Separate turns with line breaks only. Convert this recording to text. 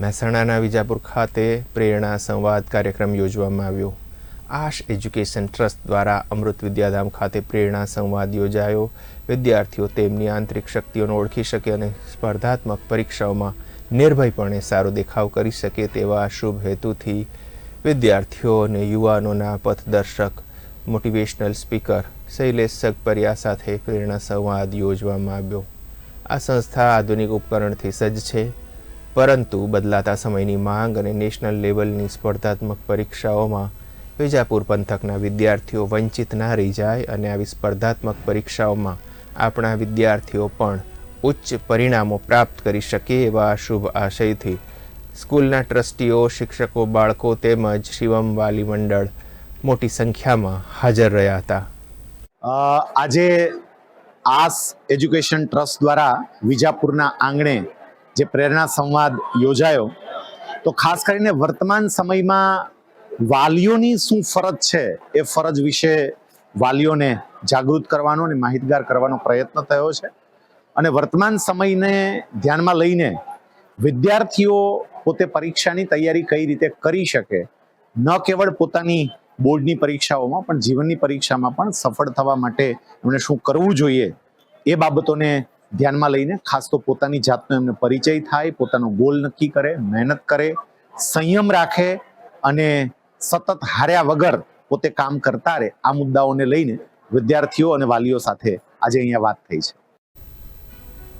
મહેસાણાના વિજાપુર ખાતે પ્રેરણા સંવાદ કાર્યક્રમ યોજવામાં આવ્યો. આશ એજ્યુકેશન ટ્રસ્ટ દ્વારા અમૃત વિદ્યાધામ ખાતે પ્રેરણા સંવાદ યોજાયો. વિદ્યાર્થીઓ તેમની આંતરિક શક્તિઓને ઓળખી શકે અને સ્પર્ધાત્મક પરીક્ષાઓમાં નિર્ભયપણે સારો દેખાવ કરી શકે તેવા શુભ હેતુથી વિદ્યાર્થીઓ અને યુવાનોના પથદર્શક, મોટિવેશનલ સ્પીકર શૈલેષ સગપરિયા સાથે પ્રેરણા સંવાદ યોજવામાં આવ્યો. આ સંસ્થા આધુનિક ઉપકરણથી સજ્જ છે. પરંતુ બદલાતા સમયની માંગ અને નેશનલ લેવલની સ્પર્ધાત્મક પરીક્ષાઓમાં વિજાપુર પંથકના વિદ્યાર્થીઓ વંચિત ના રહી જાય અને આવી સ્પર્ધાત્મક પરીક્ષાઓમાં આપણા વિદ્યાર્થીઓ પણ ઉચ્ચ પરિણામો પ્રાપ્ત કરી શકે એવા શુભ આશયથી સ્કૂલના ટ્રસ્ટીઓ, શિક્ષકો, બાળકો તેમજ શિવમ વાલી મંડળ મોટી સંખ્યામાં હાજર રહ્યા હતા.
આજે આસ એજ્યુકેશન ટ્રસ્ટ દ્વારા વિજાપુરના આંગણે જે પ્રેરણા સંવાદ યોજાયો, તો ખાસ કરીને વર્તમાન સમયમાં વાલીઓની શું ફરજ છે? એ ફરજ વિશે વાલીઓને જાગૃત કરવાનો અને માહિતગાર કરવાનો પ્રયત્ન થયો છે. અને વર્તમાન સમયને ધ્યાનમાં લઈને વિદ્યાર્થીઓ પોતે પરીક્ષાની તૈયારી કઈ રીતે કરી શકે, ન કેવળ પોતાની બોર્ડની પરીક્ષાઓમાં, પણ જીવનની પરીક્ષામાં પણ સફળ થવા માટે એમણે શું કરવું જોઈએ એ બાબતોને ધ્યાનમાં લઈને, ખાસ તો પોતાની જાતનો એમને પરિચય થાય, પોતાનો ગોલ નક્કી કરે, મહેનત કરે, સંયમ રાખે અને સતત હાર્યા વગર પોતે કામ કરતા રહે. આ મુદ્દાઓને લઈને વિદ્યાર્થીઓ અને વાલીઓ સાથે આજે અહીંયા વાત થઈ છે.